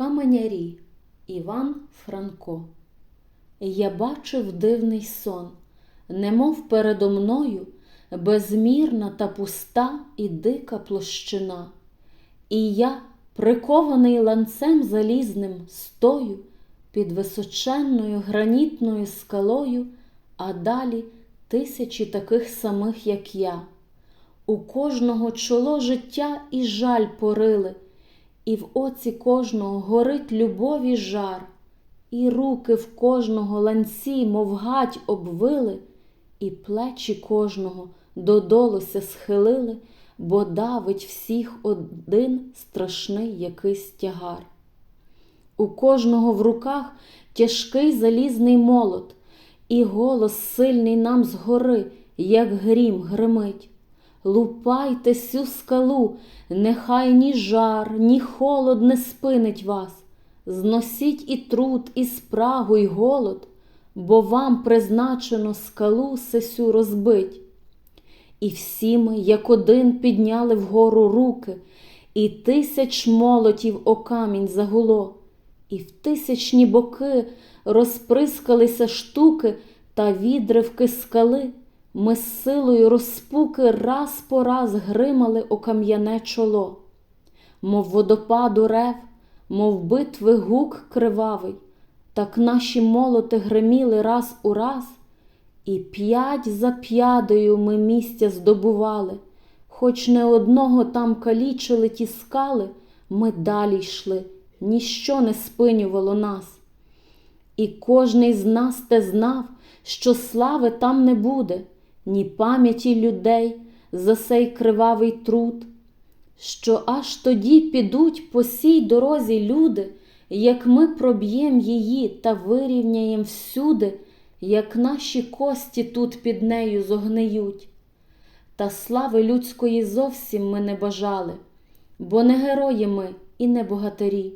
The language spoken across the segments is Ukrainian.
Каменярі Іван Франко. Я бачив дивний сон, немов передо мною безмірна та пуста і дика площина. І я, прикований ланцем залізним, стою під височенною гранітною скалою, а далі тисячі таких самих, як я. У кожного чоло життя і жаль порили, і в оці кожного горить любові жар, і руки в кожного ланці, мов гать, обвили, і плечі кожного додолуся схилили, бо давить всіх один страшний якийсь тягар. У кожного в руках тяжкий залізний молот, і голос сильний нам згори, як грім гримить. Лупайте сю скалу, нехай ні жар, ні холод не спинить вас. Зносіть і труд, і спрагу, і голод, бо вам призначено скалу сесю розбить. І всі ми, як один, підняли вгору руки, і тисяч молотів о камінь загуло, і в тисячні боки розприскалися штуки та відривки скали. Ми з силою розпуки раз по раз гримали о кам'яне чоло, мов водопаду рев, мов битви гук кривавий, так наші молоти гриміли раз у раз, і п'ять за п'ядою ми місця здобували, хоч не одного там калічили ті скали, ми далі йшли, ніщо не спинювало нас. І кожний з нас те знав, що слави там не буде ні пам'яті людей за сей кривавий труд, що аж тоді підуть по сій дорозі люди, як ми проб'єм її та вирівняєм всюди, як наші кості тут під нею зогниють. Та слави людської зовсім ми не бажали, бо не герої ми і не богатирі.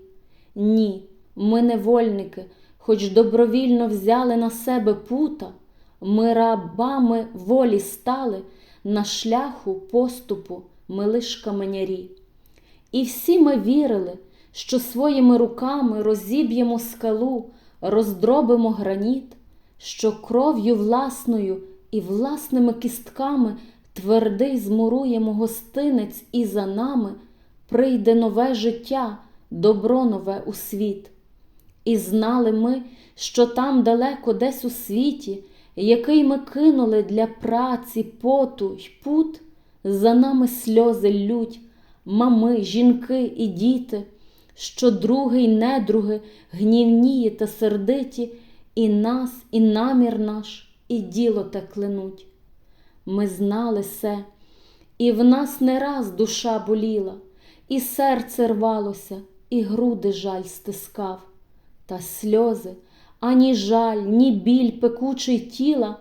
Ні, ми невольники, хоч добровільно взяли на себе пута. Ми рабами волі стали на шляху поступу ми лиш каменярі. І всі ми вірили, що своїми руками розіб'ємо скалу, роздробимо граніт, що кров'ю власною і власними кістками твердий змуруємо гостинець, і за нами прийде нове життя, добро нове у світ. І знали ми, що там далеко десь у світі який ми кинули для праці, поту й пут, за нами сльози лють, мами, жінки і діти, що други й недруги, гнівніє та сердиті, і нас, і намір наш, і діло те клянуть. Ми знали се, і в нас не раз душа боліла, і серце рвалося, і груди жаль стискав, та сльози ані жаль, ні біль пекучий тіла,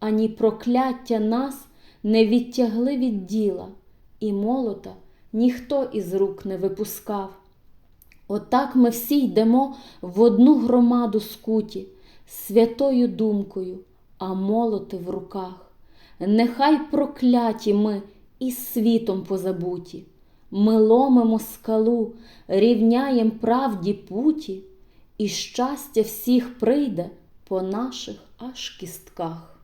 ані прокляття нас не відтягли від діла, і молота ніхто із рук не випускав. Отак ми всі йдемо в одну громаду скуті, святою думкою, а молоти в руках. Нехай прокляті ми і світом позабуті. Ми ломимо скалу, рівняєм правді путі і щастя всіх прийде по наших аж кістках.